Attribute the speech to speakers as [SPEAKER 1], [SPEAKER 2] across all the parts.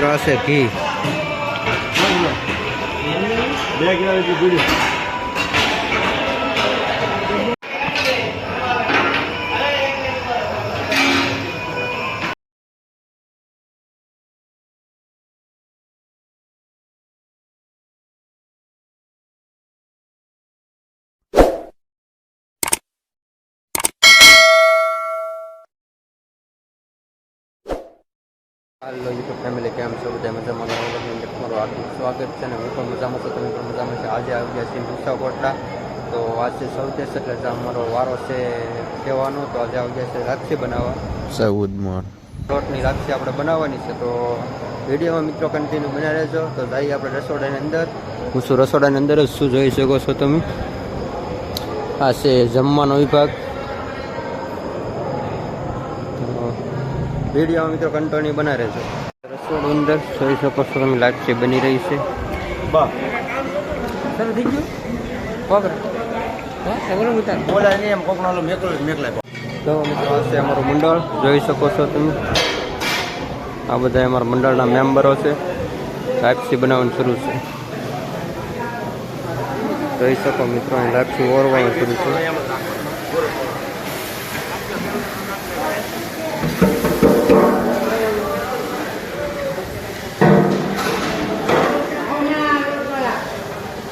[SPEAKER 1] મિત્રો હશે ઘી
[SPEAKER 2] બે કિલો
[SPEAKER 1] હાલો યુટ્યુબ ફેમિલી કેમ છો? બધા મજામાં? તમારું હાર્દિક સ્વાગત છે અને હું પણ મજામાં છું. તમે પણ મજામાં છે? આજે આવી ગયા છીએ ભૂસાકોટલા તો આજે સૌદેશ એટલે અમારો વારો છે કહેવાનો. તો આજે આવી ગયા છે રાખી બનાવવા.
[SPEAKER 3] ચૌદ મણ
[SPEAKER 1] લોટની રાખી આપણે બનાવવાની છે. તો વિડીયોમાં મિત્રો કન્ટિન્યુ બના રહેજો. તો જઈએ આપણે રસોડાની અંદર. હું શું રસોડાની અંદર જ શું જોઈ શકો છો તમે. આ છે જમવાનો વિભાગ. વિડીયોમાં મિત્રો કંટોની બના રહેજો રસોડું અંદર જોઈ શકો છો તમે લાપસી બની રહી છે.
[SPEAKER 2] બા.
[SPEAKER 1] થઈ ગયું? તો મિત્રો છે અમારું મંડળ જોઈ શકો છો તમે. આ બધા અમારા મંડળના મેમ્બરો છે. લાપસી બનાવવાનું શરૂ છે. જોઈ શકો મિત્રો અહીં લાપસી ઓરવાનું શરૂ છે.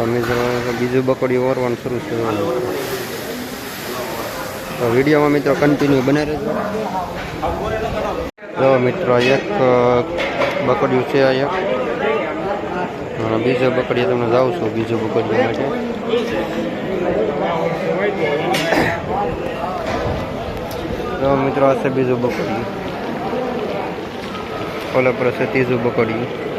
[SPEAKER 1] તો મિત્રો બીજું બકડી ઓરવાનું શરૂ છે. તો વિડીયોમાં મિત્રો કન્ટિન્યુ બને રહેજો. જો મિત્રો એક બકડિયું છે એક. બીજો બકડી તમને જાઉં છું, બીજું બકડિયું માટે. તો મિત્રો આ છે બીજું બકડિયું. ઓલા પર છે ત્રીજું બકડિયું.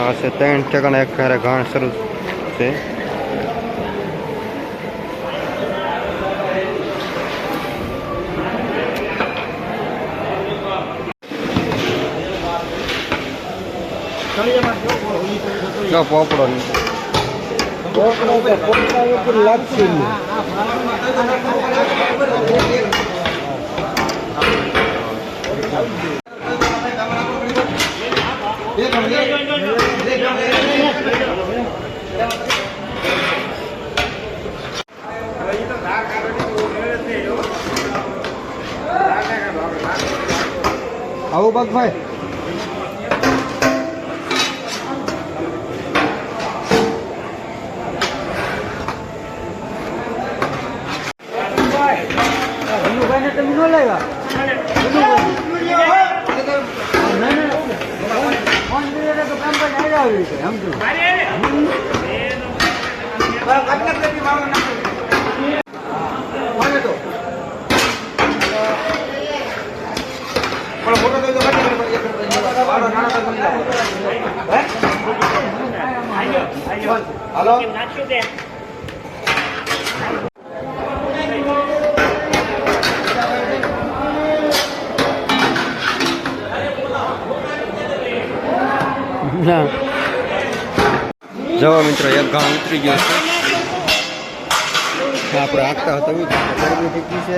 [SPEAKER 1] આ છે ત્રણ ટકાના એક ફેરે ઘાણ શરૂ છે. પોપડો ની. આવું ના. જવા મિત્રો એક ગામ ઉતરી ગયો છે. આપણે આંકતા હતા છે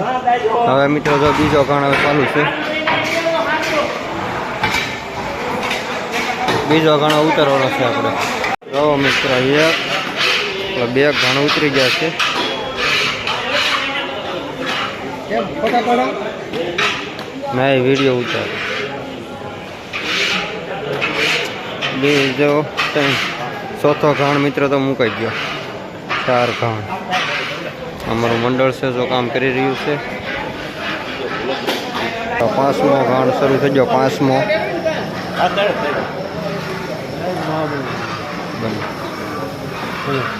[SPEAKER 1] હવે મિત્રો જો બીજો ગાણ હવે ચાલુ છે. બીજો ઘણો ઉતરવાનો છે આપણે. જવો મિત્રો એક એટલે બે ઘણ ઉતરી ગયા છે. ના એ વીડિયો ઉતાર. બીજો ત્રણ. ચોથો ઘાણ મિત્ર તો મુકાઈ ગયો. ચાર ઘાણ. અમારું મંડળ છે જો કામ કરી રહ્યું છે. તો પાંચમો ઘાણ શરૂ થઈ ગયો પાંચમો. બને.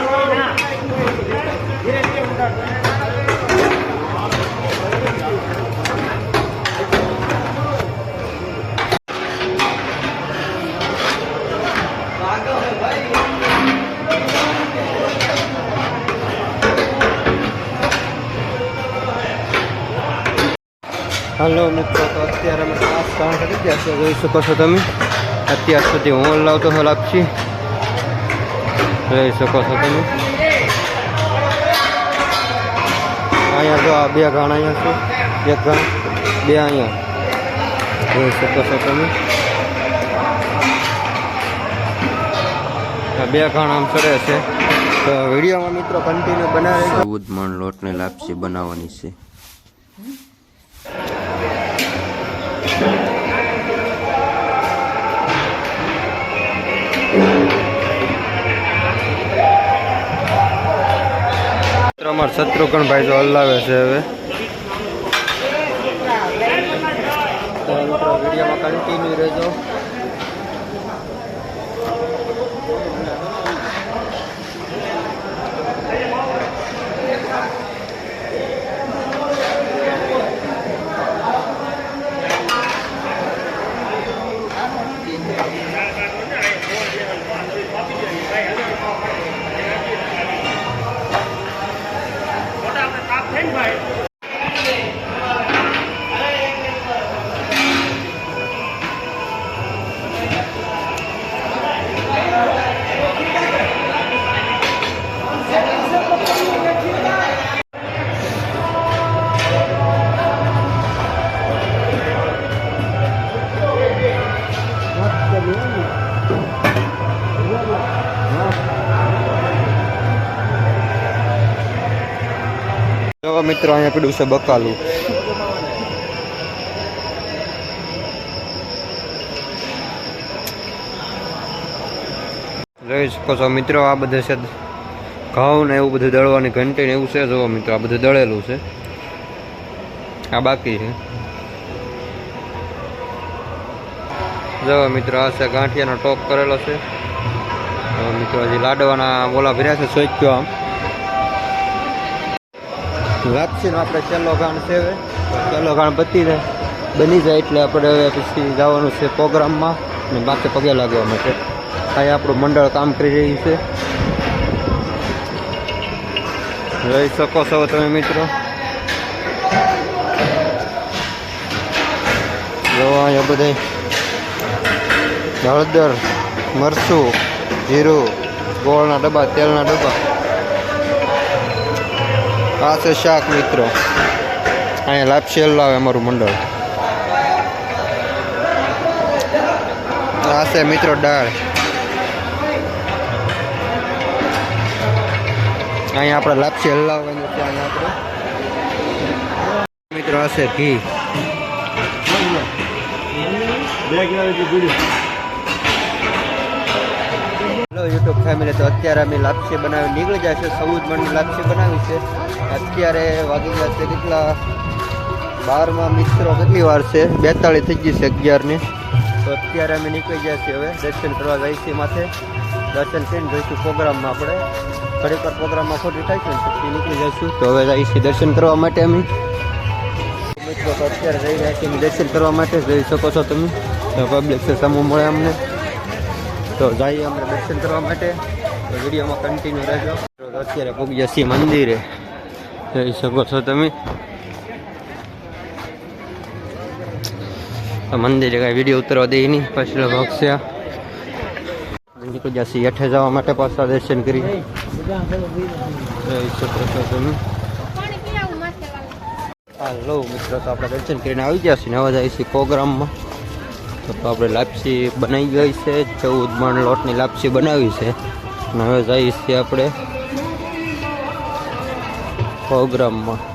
[SPEAKER 1] હલો મિત્રો. તો અત્યારે અમે ખાસ કામ કરી ગયા છે જોઈ શકો છો તમે. અત્યાર સુધી હું લાવતો હતો લાપસી. જોઈ શકો છો તમે. અહીંયા જો આ બે ઘાણ અહીંયા છે. એક ઘાણ બે અહીંયા. જોઈ શકો છો તમે. બે ઘાણ આમ ચડે છે. તો વિડીયોમાં મિત્રો કન્ટિન્યુ બનાવે ચૌદ મણ લોટને લાપસી બનાવવાની છે. અમારા શત્રુઘ્નભાઈ જો હલાવે છે હવે. તો મિત્રો વિડીયોમાં કન્ટિન્યુ રહેજો. મિત્રો, અહીંયા પીડું છે બકાલું. જોઈ શકો છો મિત્રો, આ બધે છે ઘઉં ને એવું બધું દળવાની ઘંટી ને એવું છે. જોવો મિત્રો, આ બધું દળેલું છે. આ બાકી છે. જવા મિત્રો, આ છે ગાંઠિયાનો ટોપ કરેલો છે. મિત્રો, હજી લાડવાના ઓલા ભર્યા છે સોચ્યો આમ. લાપસીનો આપણે છેલ્લો ગાણ છે હવે. છેલ્લો ગાણ પતી જાય. બની જાય એટલે આપણે હવે પછી જવાનું છે પ્રોગ્રામમાં ને બાકી પગે લાગવા માટે. અહીં આપણું મંડળ કામ કરી રહ્યું છે. જોઈ શકો છો તમે મિત્રો. જોવા અહીંયા બધા હળદર, મરચું, જીરું, ગોળના ડબ્બા, તેલના ડબ્બા. આ છે શાક મિત્રો. અહીંયા લાપસી લાવે અમારું મંડળ. આ છે મિત્રો દાળ. અહીંયા આપણે લાપસી હલાવવાનું છે અહીંયા આપણે. મિત્રો છે ઘી. હેલો યુટ્યુબ ફેમિલી તો અત્યારે અમે લાપસી બનાવી નીકળી જાય છે. સૌદ મણની લાપસી બનાવી છે. અત્યારે વાગી ગયા છે કેટલા? બારમાં મિત્રો કેટલી વાર છે? બેતાળીસ થઈ ગઈ છે અગિયારની. તો અત્યારે અમે નીકળી ગયા છીએ હવે દર્શન કરવા જઈએ છીએ માથે. દર્શન કરીને જઈશું પ્રોગ્રામમાં આપણે. ઘડીક પ્રોગ્રામમાં ખોટી થાય છે પછી નીકળી જઈશું. તો હવે જઈએ છીએ દર્શન કરવા માટે અમે. મિત્રો અત્યારે જઈ રહ્યા છીએ દર્શન કરવા માટે. જઈ શકો છો તમે. પબ્લિક છે સમૂહ મળે અમને. તો જઈએ અમે દર્શન કરવા માટે. વિડીયોમાં કન્ટિન્યુ રહેજો. અત્યારે પહોંચી છીએ મંદિરે. જઈ શકો છો તમે. મંદિરે કાંઈ વીડિયો ઉતરવા દે નહીં પાછળ ભાગ છે નીકળી જશે જવા માટે પાછા દર્શન કરી. છો હાલો મિત્રો, તો આપણે દર્શન કરીને આવી ગયા છીએ ને હવે જઈએ છીએ પ્રોગ્રામમાં. તો આપણે લાપસી બનાવી ગઈ છે, ચૌદ મણ લોટની લાપસી બનાવી છે. અને હવે જઈએ છીએ આપણે પ્રોગ્રામમાં.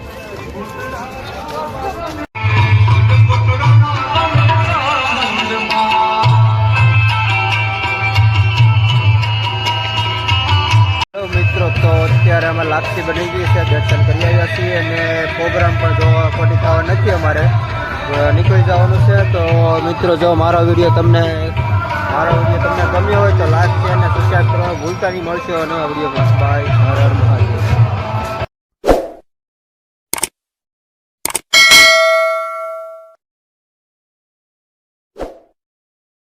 [SPEAKER 1] લાપસી બની ગઈ છે, દર્શન કરી આવ્યા છીએ અને પ્રોગ્રામ પણ જોવા ખોટી થવા નથી અમારે. નીકળી જવાનું છે, તો મિત્રો, જો મારો વીડિયો તમને, મારો વીડિયો તમને ગમ્યો હોય તો લાઈક છે અને સબસ્ક્રાઈબ કરવાનું ભૂલતા નહીં. અને નવા વીડિયો બાય.